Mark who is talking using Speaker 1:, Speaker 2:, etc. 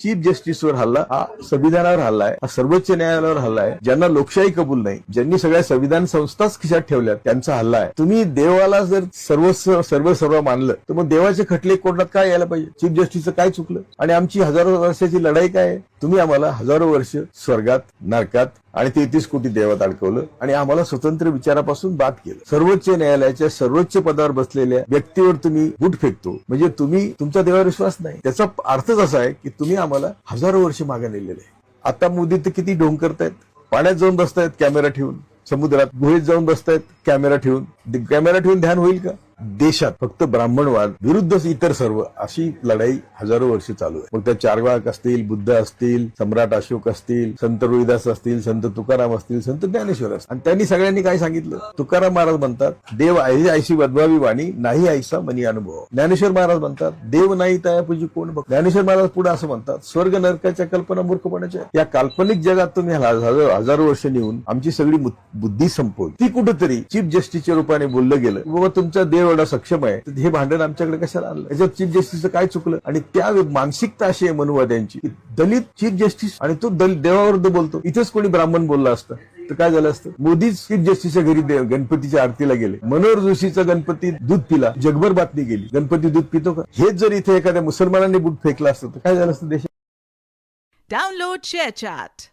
Speaker 1: Chief जस्टिसवर हल्ला हा संविधानावर हल्ला आहे. हा सर्वोच्च न्यायालयावर हल्ला आहे. ज्यांना लोकशाही कबूल नाही ज्यांनी सगळ्या संविधान संस्थाच खिशात ठेवल्या त्यांचा हल्ला आहे. तुम्ही देवाला जर सर्व सर्व सर्व मानलं तर मग देवाचे खटले कोर्टात काय यायला पाहिजे? चीफ जस्टिसचं काय चुकलं? आणि आमची हजारो वर्षाची लढाई काय आहे? तुम्ही आम्हाला हजारो वर्ष स्वर्गात नरकात आणि तेहतीस कोटी देवात अडकवलं आणि आम्हाला स्वतंत्र विचारापासून बाद केलं. सर्वोच्च न्यायालयाच्या सर्वोच्च पदावर बसलेल्या व्यक्तीवर तुम्ही बूट फेकतो. म्हणजे तुम्ही तुमचा देवावर विश्वास नाही. त्याचा अर्थच असा आहे की तुम्ही आम्हाला हजारो वर्ष मागे नेलेले आहे. आता मोदी तर किती ढोंग करतायत. पाण्यात जाऊन बसतायत कॅमेरा ठेवून. समुद्रात गुहेत जाऊन बसतायत कॅमेरा ठेवून. कॅमेरा ठेवून ध्यान होईल का? देशात फक्त ब्राह्मणवाद विरुद्ध इतर सर्व अशी लढाई हजारो वर्ष चालू आहे. मग त्या चारवाक असतील बुद्ध असतील सम्राट अशोक असतील संत रोहिदास असतील संत तुकाराम असतील संत ज्ञानेश्वर असतील. आणि त्यांनी सगळ्यांनी काय सांगितलं? तुकाराम महाराज म्हणतात देव आहे ऐशी वद्भावी वाणी नाही ऐसा मनी अनुभव. ज्ञानेश्वर महाराज म्हणतात देव नाही तयापुजी कोण बघ. ज्ञानेश्वर महाराज पुढे असं म्हणतात स्वर्ग नरकाच्या कल्पना मूर्खपणाच्या या काल्पनिक जगात तुम्ही हजारो वर्ष नेऊन आमची सगळी बुद्धी संपवली. ती कुठेतरी चीफ जस्टिसच्या रूपाने बोललं गेलं बाबा तुमचा देव एवढा सक्षम आहे हे भांडण आमच्याकडे कशाला आलं याच्यात चीफ जस्टिसचं काय चुकलं? आणि त्या मानसिकता अशी आहे मनुवाद्यांची दलित चीफ जस्टिस आणि तो दलित देवाविरुद्ध बोलतो. इथेच कोणी ब्राह्मण बोलला असतं तर काय झालं असतं? मोदीच चीफ जस्टिसच्या घरी गणपतीच्या आरतीला गेले. मनोहर जोशीचा गणपती दूध पिला जगभर बातमी गेली. गणपती दूध पितो का? हेच जर इथे एखाद्या मुसलमानांनी बूट फेकला असतं तर काय झालं असतं देशात?
Speaker 2: Share chat